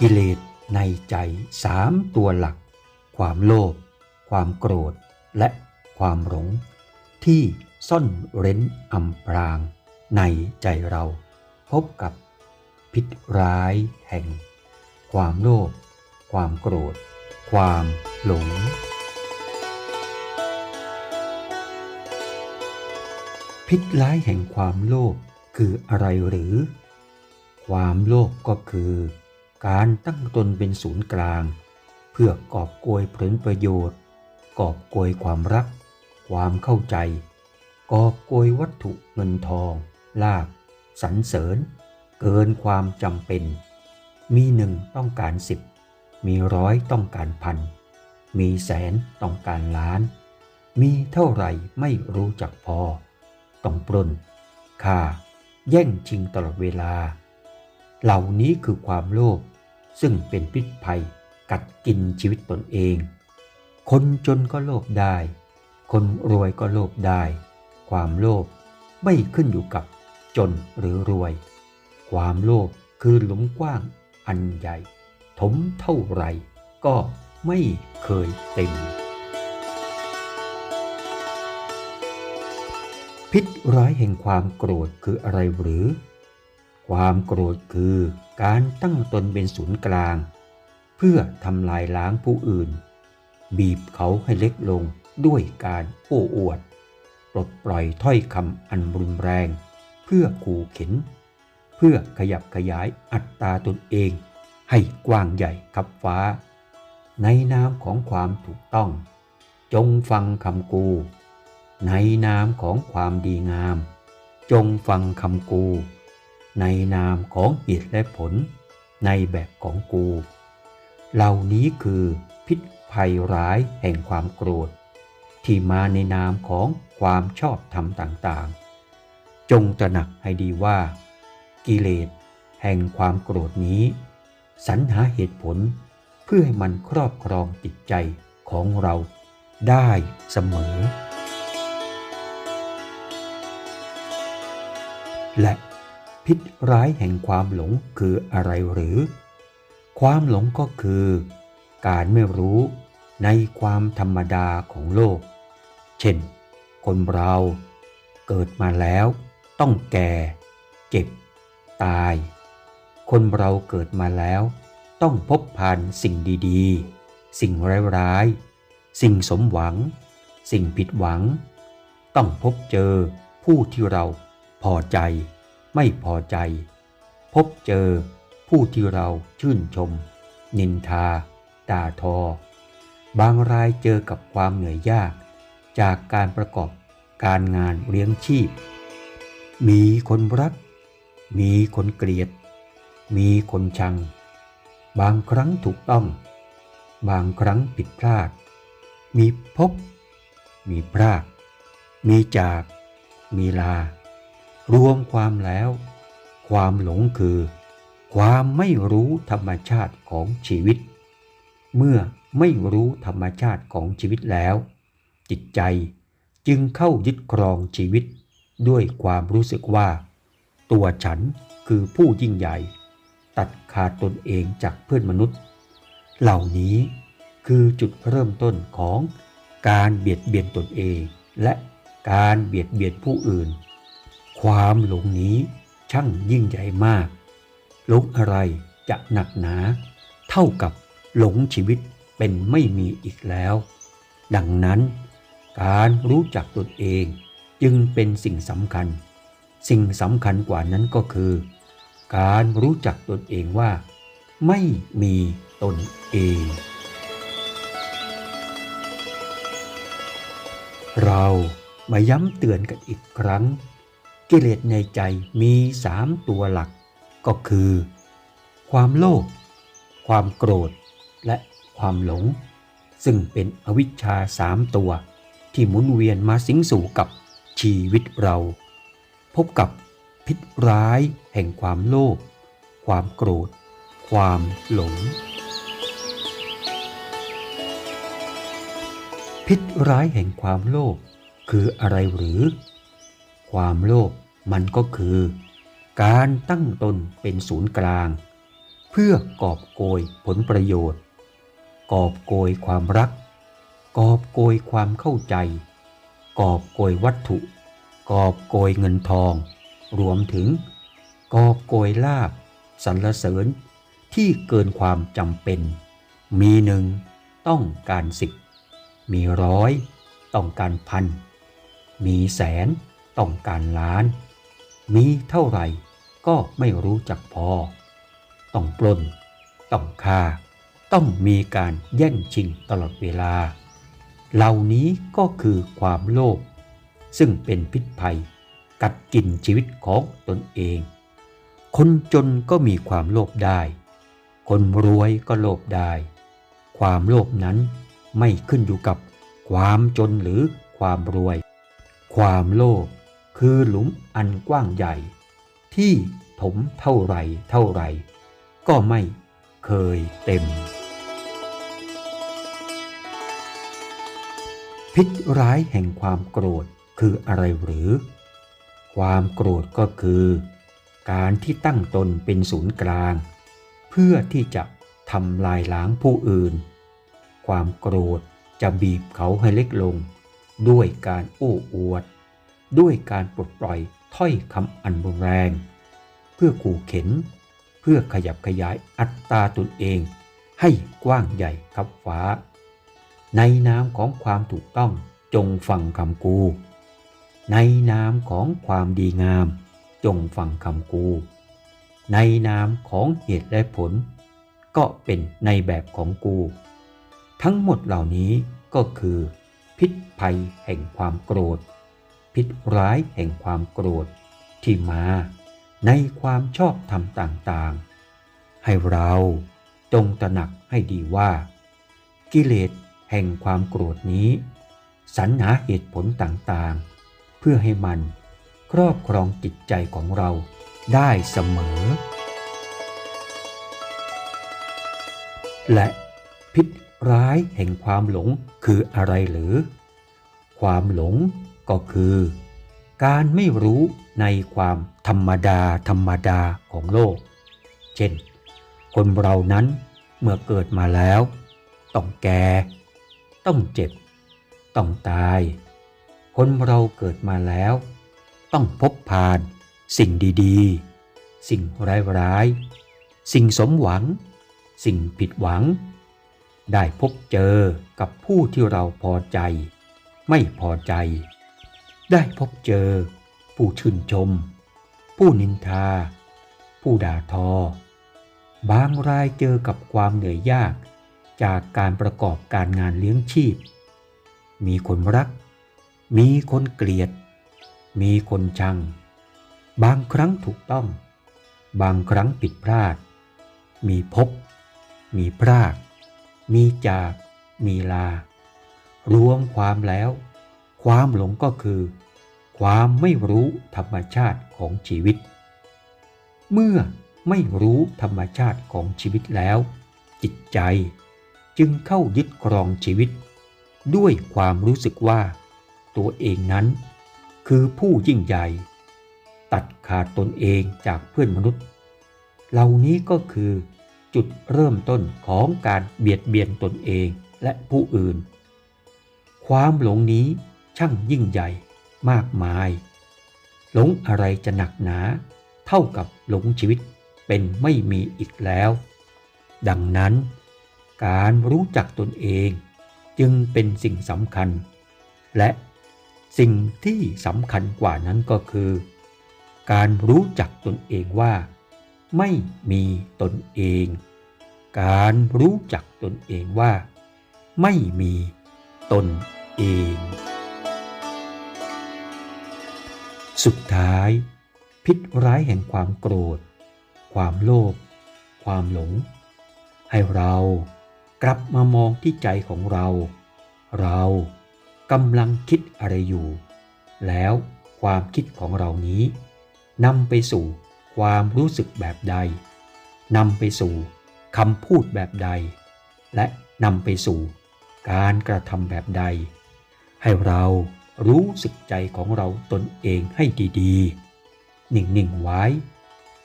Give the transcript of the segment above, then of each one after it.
กิเลสในใจสามตัวหลัก ความโลภความโกรธและความหลง ที่ซ่อนเร้นอำพราง ในใจเรา พบกับพิษร้ายแห่ง ความโลภความโกรธ ความหลง พิษร้ายแห่งความโลภคืออะไรหรือ ความโลภก็คือ การตั้งตนเป็นศูนย์กลาง เพื่อกอบโกยผลประโยชน์ กอบโกยความรัก ความเข้าใจ กอบโกยวัตถุเงินทอง ลาบสรรเสริญ เกินความจำเป็น มีหนึ่งต้องการสิบมีร้อยต้องการพัน มีแสนต้องการล้าน มีเท่าไหร่ไม่รู้จักพอ ต้องปล้นฆ่า แย่งชิงตลอดเวลา เหล่านี้คือความโลภ ซึ่งเป็นพิษภัยกัดกินชีวิตตนเอง คนจนก็โลภได้ คนรวยก็โลภได้ ความโลภไม่ขึ้นอยู่กับจนหรือรวย ความโลภคือหลุมกว้างอันใหญ่ ถมเท่าไรก็ไม่เคยเต็ม พิษร้ายแห่งความโกรธคืออะไรหรือ ความโกรธคือ การตั้งตนเป็นศูนย์กลาง เพื่อทำลายล้างผู้อื่น บีบเขาให้เล็กลงด้วยการโอ้อวดปลดปล่อยถ้อยคำอันรุนแรง เพื่อขู่เข็น เพื่อขยับขยายอัตราตนเอง ให้กว้างใหญ่ขับฟ้า ในนามของความถูกต้อง จงฟังคำกู ในนามของความดีงาม จงฟังคำกู ในนามของเหตุและผลในแบบของกู เหล่านี้คือพิษภัยร้ายแห่งความโกรธ ที่มาในนามของความชอบธรรมต่างๆ จงตระหนักให้ดีว่า กิเลสแห่งความโกรธนี้ สรรหาเหตุผลเพื่อให้มันครอบครองจิตใจของเราได้เสมอ และ พิษร้ายแห่งความหลงคืออะไรหรือ ความหลงก็คือ การไม่รู้ในความธรรมดาของโลก เช่น คนเราเกิดมาแล้วต้องแก่ เจ็บ ตาย คนเราเกิดมาแล้ว ต้องพบผ่านสิ่งดีๆ สิ่งร้ายๆ สิ่งสมหวัง สิ่งผิดหวัง ต้องพบเจอผู้ที่เราพอใจ ไม่พอใจ พบเจอผู้ที่เราชื่นชม นินทาด่าทอ บางรายเจอกับความเหนื่อยยาก จากการประกอบการงานเลี้ยงชีพ มีคนรัก มีคนเกลียด มีคนชัง บางครั้งถูกต้อง บางครั้งผิดพลาด มีพบ มีพรากมีจาก มีลา รวมความแล้ว ความหลงคือ ความไม่รู้ธรรมชาติของชีวิต เมื่อไม่รู้ธรรมชาติของชีวิตแล้ว จิตใจจึงเข้ายึดครองชีวิต ด้วยความรู้สึกว่า ตัวฉันคือผู้ยิ่งใหญ่ ตัดขาดตนเองจากเพื่อนมนุษย์ เหล่านี้คือจุดเริ่มต้นของการเบียดเบียนตนเอง และการเบียดเบียนผู้อื่น ความหลงนี้ช่างยิ่งใหญ่มาก หลงอะไรจะหนักหนา เท่ากับหลงชีวิตเป็นไม่มีอีกแล้ว ดังนั้น การรู้จักตนเองจึงเป็นสิ่งสำคัญ สิ่งสำคัญกว่านั้นก็คือ การรู้จักตนเองว่า ไม่มีตนเอง เรามาย้ำเตือนกันอีกครั้ง กิเลสในใจมีสามตัวหลักก็คือ ความโลภความโกรธ และความหลง ซึ่งเป็นอวิชชาสามตัว ที่หมุนเวียนมาสิงสู่กับชีวิตเรา พบกับพิษร้ายแห่งความโลภความโกรธ ความหลง พิษร้ายแห่งความโลภคืออะไรหรือ ความโลภมันก็คือ การตั้งตนเป็นศูนย์กลาง เพื่อกอบโกยผลประโยชน์ กอบโกยความรัก กอบโกยความเข้าใจ กอบโกยวัตถุ กอบโกยเงินทอง รวมถึง กอบโกยลาบสรรเสริญที่เกินความจำเป็น มีหนึ่งต้องการสิบมีร้อยต้องการพัน มีแสน ต้องการล้าน มีเท่าไหร่ก็ไม่รู้จักพอ ต้องปล้น ต้องฆ่า ต้องมีการแย่งชิงตลอดเวลา เหล่านี้ก็คือความโลภซึ่งเป็นพิษภัยกัดกินชีวิตของตนเอง คนจนก็มีความโลภได้ คนรวยก็โลภได้ ความโลภนั้นไม่ขึ้นอยู่กับความจนหรือความรวย ความโลภ คือหลุมอันกว้างใหญ่ ที่ถมเท่าไรเท่าไร ก็ไม่เคยเต็ม พิษร้ายแห่งความโกรธคืออะไรหรือ ความโกรธก็คือ การที่ตั้งตนเป็นศูนย์กลาง เพื่อที่จะทำลายล้างผู้อื่น ความโกรธจะบีบเขาให้เล็กลง ด้วยการโอ้อวด ด้วยการปลดปล่อยถ้อยคำอันรุนแรง เพื่อขู่เข็น เพื่อขยับขยายอัตตาตนเอง ให้กว้างใหญ่ครับฟ้า ในนามของความถูกต้องจงฟังคำกู ในนามของความดีงาม จงฟังคำกู ในนามของเหตุและผล ก็เป็นในแบบของกู ทั้งหมดเหล่านี้ก็คือ พิษภัยแห่งความโกรธ พิษร้ายแห่งความโกรธที่มาในความชอบธรรมต่างๆ ให้เราจงตระหนักให้ดีว่า กิเลสแห่งความโกรธนี้สรรหาเหตุผลต่างๆ เพื่อให้มันครอบครองจิตใจของเราได้เสมอ และพิษร้ายแห่งความหลงคืออะไรหรือ ความหลง ก็คือ การไม่รู้ในความธรรมดาธรรมดาของโลก เช่น คนเรานั้นเมื่อเกิดมาแล้ว ต้องแก่ ต้องเจ็บ ต้องตาย คนเราเกิดมาแล้ว ต้องพบผ่าน สิ่งดีๆ สิ่งร้ายๆ สิ่งสมหวัง สิ่งผิดหวัง ได้พบเจอกับผู้ที่เราพอใจ ไม่พอใจ ได้พบเจอ ผู้ชื่นชม ผู้นินทา ผู้ด่าทอ บางรายเจอกับความเหนื่อยยากจากการประกอบการงานเลี้ยงชีพ มีคนรัก มีคนเกลียด มีคนชัง บางครั้งถูกต้อง บางครั้งผิดพลาด มีพบ มีพรากมีจาก มีลารวมความแล้ว ความหลงก็คือ ความไม่รู้ธรรมชาติของชีวิต เมื่อไม่รู้ธรรมชาติของชีวิตแล้ว จิตใจจึงเข้ายึดครองชีวิต ด้วยความรู้สึกว่า ตัวเองนั้น คือผู้ยิ่งใหญ่ ตัดขาดตนเองจากเพื่อนมนุษย์ เหล่านี้ก็คือ จุดเริ่มต้นของการเบียดเบียนตนเองและผู้อื่น ความหลงนี้ ช่างยิ่งใหญ่มากมาย หลงอะไรจะหนักหนา เท่ากับหลงชีวิตเป็นไม่มีอีกแล้ว ดังนั้น การรู้จักตนเองจึงเป็นสิ่งสำคัญ และสิ่งที่สำคัญกว่านั้นก็คือ การรู้จักตนเองว่า ไม่มีตนเอง การรู้จักตนเองว่า ไม่มีตนเอง สุดท้าย พิษร้ายแห่งความโกรธ ความโลภความหลง ให้เรากลับมามองที่ใจของเรา เรากำลังคิดอะไรอยู่ แล้วความคิดของเรานี้นำไปสู่ความรู้สึกแบบใดนำไปสู่คำพูดแบบใด และนำไปสู่การกระทำแบบใด ให้เรา รู้สึกใจของเราตนเองให้ดีๆ นิ่งๆไว้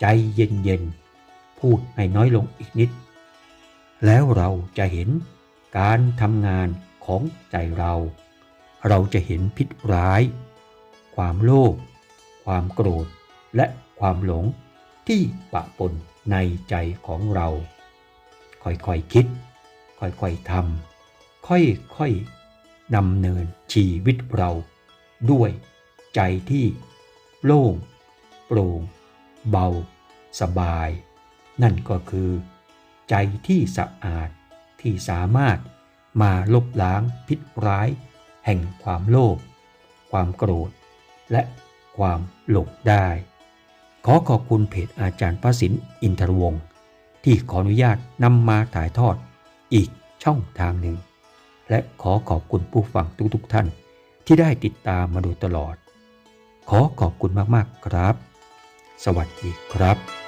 ใจเย็นๆ พูดให้น้อยลงอีกนิด แล้วเราจะเห็นการทำงานของใจเรา เราจะเห็นพิษร้าย ความโลภความโกรธ และความหลงที่ปะปนในใจของเรา ค่อยๆคคิด ค่อยๆทำค่อยๆ ดำเนินชีวิตเรา ด้วยใจที่โล่ง โปร่ง เบา สบาย นั่นก็คือ ใจที่สะอาดที่สามารถมาลบล้างพิษร้าย แห่งความโลภความโกรธ และความหลงได้ ขอขอบคุณเพจอาจารย์ประสินอินทรวงศ์ที่ขออนุญาตนำมาถ่ายทอดอีกช่องทางหนึ่ง และขอขอบคุณผู้ฟังทุกๆทท่าน ที่ได้ติดตามมาโดยตลอด ขอขอบคุณมากๆครับ สวัสดีครับ